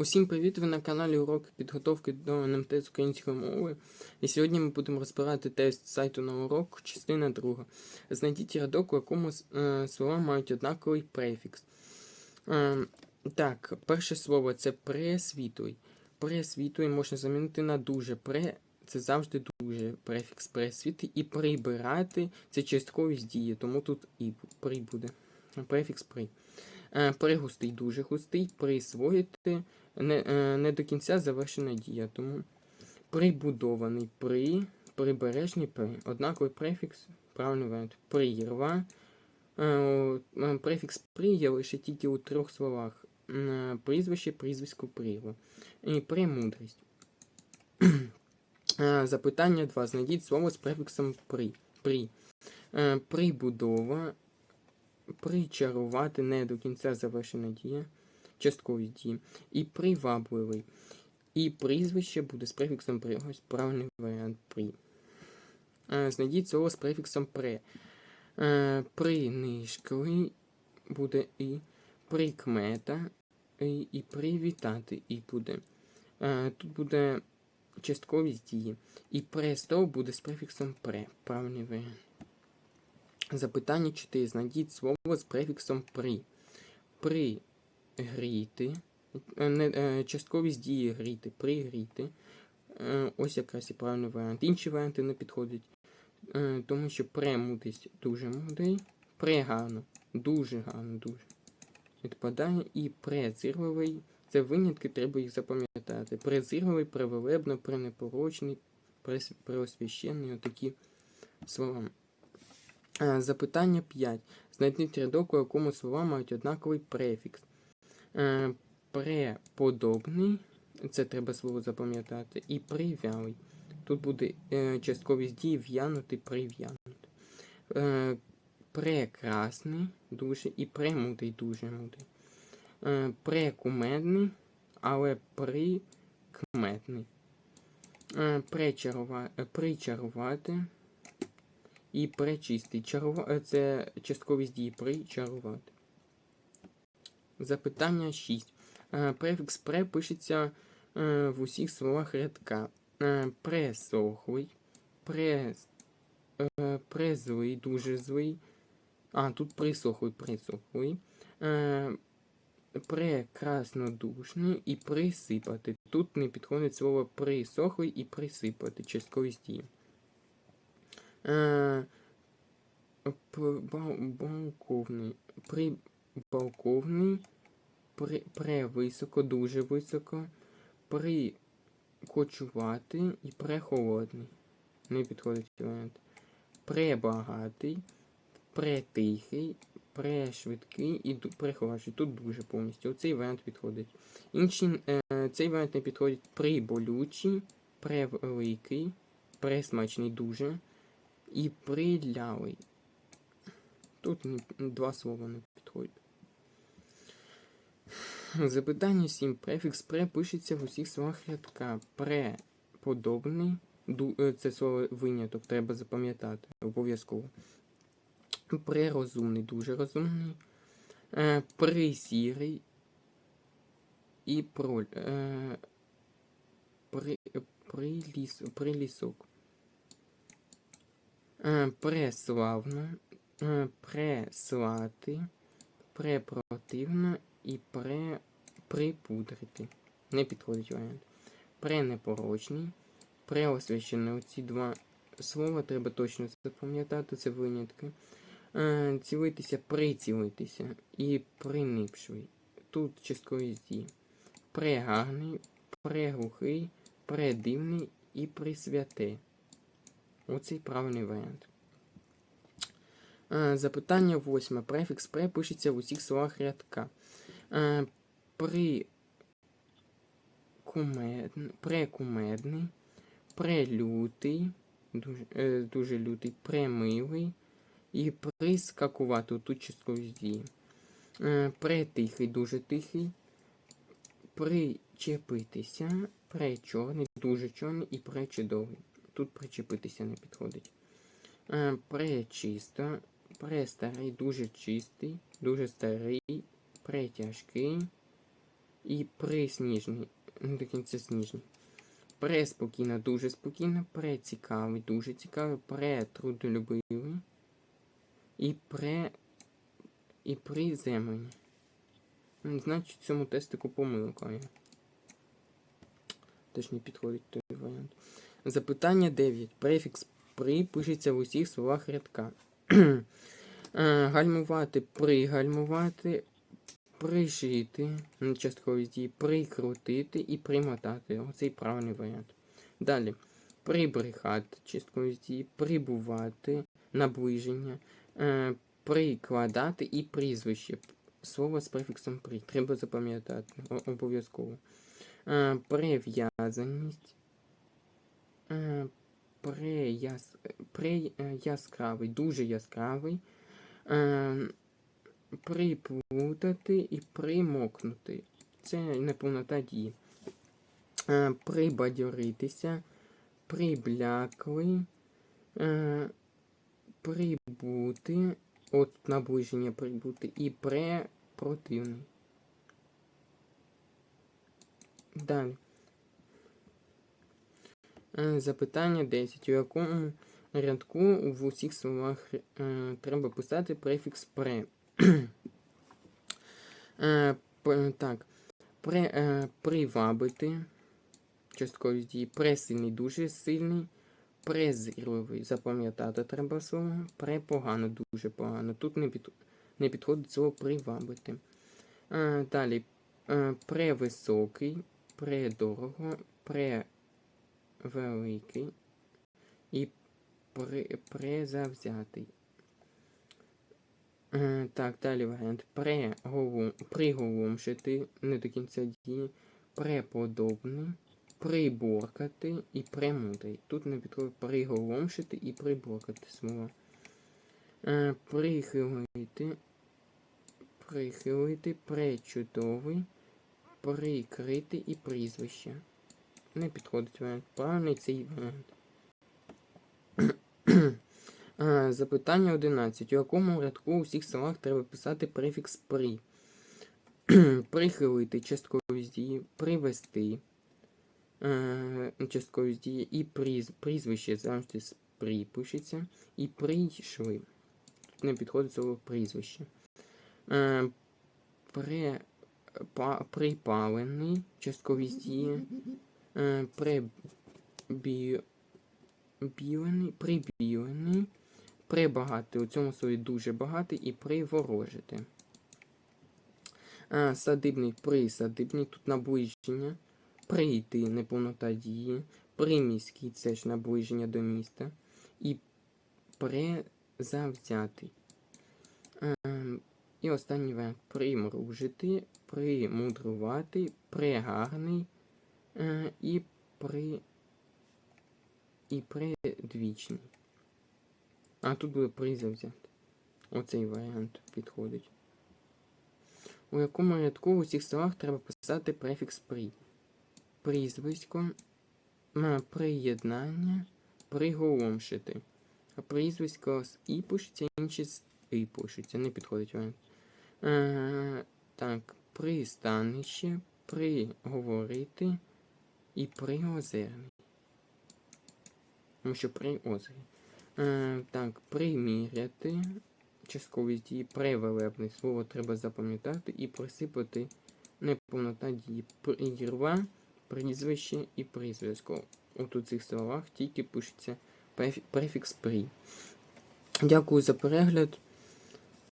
Усім привіт! Ви на каналі Уроки підготовки до НМТ з української мови. І сьогодні ми будемо розбирати тест сайту на урок, частина 2. Знайдіть рядок, у якому е, слова мають однаковий префікс. Е, так, перше слово це пресвітлий. Пресвітлий можна замінити на дуже. Пре це завжди дуже префікс пресвітлий. І прибирати це частковість дії, тому тут і при буде. Префікс при. Е, Пригустий дуже густий, присвоїти не, е, не до кінця завершена дія. Тому прибудований при, прибережний при. Однаковий префікс, правильний варіант. Прірва. Е, Префікс при є лише тільки у трьох словах. Прізвище, прізвисько, прірва. І премудрість. Запитання 2. Знайдіть слово з префіксом при. при. Прибудова. Причарувати не до кінця завершена дія. Часткові дії. І привабливий. І прізвище буде з префіксом при. Ось правильний варіант при. Е, Знайдіть слово з префіксом пре. Принишкли буде і прикмета, і, і привітати і буде. Е, Тут буде частковість дії. І престов буде з префіксом пре. Правильний варіант. Запитання 4. Знайдіть слово з префіксом при. Пригріти. Е, е, частковість дії гріти. Пригріти. Е, Ось якраз і правильний варіант. Інші варіанти не підходять. Тому що премудрість дуже мудрий. Прегарно. Дуже гарно, дуже. Відпадає. І презирливий. Це винятки, треба їх запам'ятати. Презирливий, превелебно, пренепорочний, преосвященний. Отакі слова. Е, Запитання 5. Знайдіть рядок, у якому слова мають однаковий префікс. Е, Преподобний, це треба слово запам'ятати, і привялий. Тут буде е, частковість дії в'янути, прив'янути. Прекрасний, дуже, і премудрий, дуже мудрий. Е, прекумедний, але прикметний. Причарувати і пречистий. Чарува... е, Це частковість дії причарувати. Запитання 6. Е, Префікс пре пишеться е, в усіх словах рядка. Пресохлий, прес, презлий, дуже злий. А, тут присохлий, присохлий. Прекраснодушний і присипати. Тут не підходить слово присохлий і присипати. Частковість дії. Е, балковний. Прибалковний. При, превисоко, дуже високо. Прикочувати і прехолодний. Не підходить варіант. Пребагатий, претихий, прешвидкий і ду- Тут дуже повністю. Оцей варіант підходить. Інші, е, цей варіант не підходить приболючий, превеликий, пресмачний дуже і прилявий. Тут два слова не підходять. Запитання 7. Префікс пре пишеться в усіх словах рядка. Преподобний. ду- е, Це слово виняток, треба запам'ятати обов'язково. Прерозумний, дуже розумний. Е, Присірий. І про, е, при, приліс, прилісок. Е, Преславно. Е, Преслати. Препротивно і пре припудрити. Не підходить варіант. Пренепорочний, преосвящений. Оці два слова треба точно запам'ятати, це винятки. Е, цілитися, прицілитися і принипший. Тут часткові дії. Прегарний, преглухий, предивний і присвяте. Оцей правильний варіант. Е, Запитання восьме. Префікс пре пишеться в усіх словах рядка. Е, При кумедний, прекумедний, прелютий, дуже, дуже лютий, премилий і прискакувати. Тут часткові дії. Е, Претихий, дуже тихий, причепитися, пречорний, дуже чорний і пречудовий. Тут причепитися не підходить. Е, Пречисто, престарий, дуже чистий, дуже старий, претяжкий і присніжний. Ну, до кінця сніжний. Преспокійно, дуже спокійно, прецікавий, дуже цікавий, претрудолюбивий і пре. і приземлені. Значить, цьому тестику помилка. Теж не підходить той варіант. Запитання 9. Префікс при пишеться в усіх словах рядка. Е, Гальмувати, пригальмувати, пришити, ну, часткові дії, прикрутити і примотати. Оцей правильний варіант. Далі. Прибрехати, часткові дії, прибувати, наближення, е, прикладати і прізвище. Слово з префіксом при. Треба запам'ятати обов'язково. Е, Прив'язаність. Е, Преяс... Pre... е, дуже яскравий. Е, Приплутати і примокнути. Це неповнота дії. Прибадьоритися, прибляклий, е, прибути, от наближення прибути і препротивний. Далі. Е, Запитання 10. У якому рядку в усіх словах е, треба писати префікс пре? е, так. Пре, привабити. Часткові дії. Пресильний, дуже сильний. Презирливий. Запам'ятати треба слово. Препогано, дуже погано. Тут не, під, не підходить слово привабити. Далі. Превисокий, предорого, превеликий і при, презавзятий. Е, так, далі варіант. Приголомшити, не до кінця дії, преподобний, приборкати і премудрий. Тут не підходить приголомшити і приборкати слова. Е, прихилити, прихилити, пречудовий, прикрити і прізвище. Не підходить варіант. Правильний цей варіант. Запитання 11. У якому рядку у всіх словах треба писати префікс при? Прихилити часткові дії, привести е, дії і приз, прізвище завжди з при пишеться. І прийшли. Тут не підходить слово прізвище. Е, припалений, часткові дії, е, прибі, білений, прибілений, прибагатий. У цьому слові дуже багатий і приворожити. А, садибний, присадибний, тут наближення. Прийти, неповнота дії. Приміський це ж наближення до міста. І презавзятий. Ем, І останній варіант примружити, примудрувати, прегарний е, і при і предвічний. А тут буде призавзяти. Оцей варіант підходить. У якому рядку в усіх словах треба писати префікс при. Прізвисько, приєднання, приголомшити. А прізвисько з і пишеться, інші з і пишеться. Не підходить варіант. Е, так, пристанище, приговорити і приозерний. Тому що при озері. Е, так, приміряти. Часткові дії превелебне слово треба запам'ятати і присипати неповнота дії. Прірва, прізвище і прізвисько. От у цих словах тільки пишеться префікс при. Дякую за перегляд.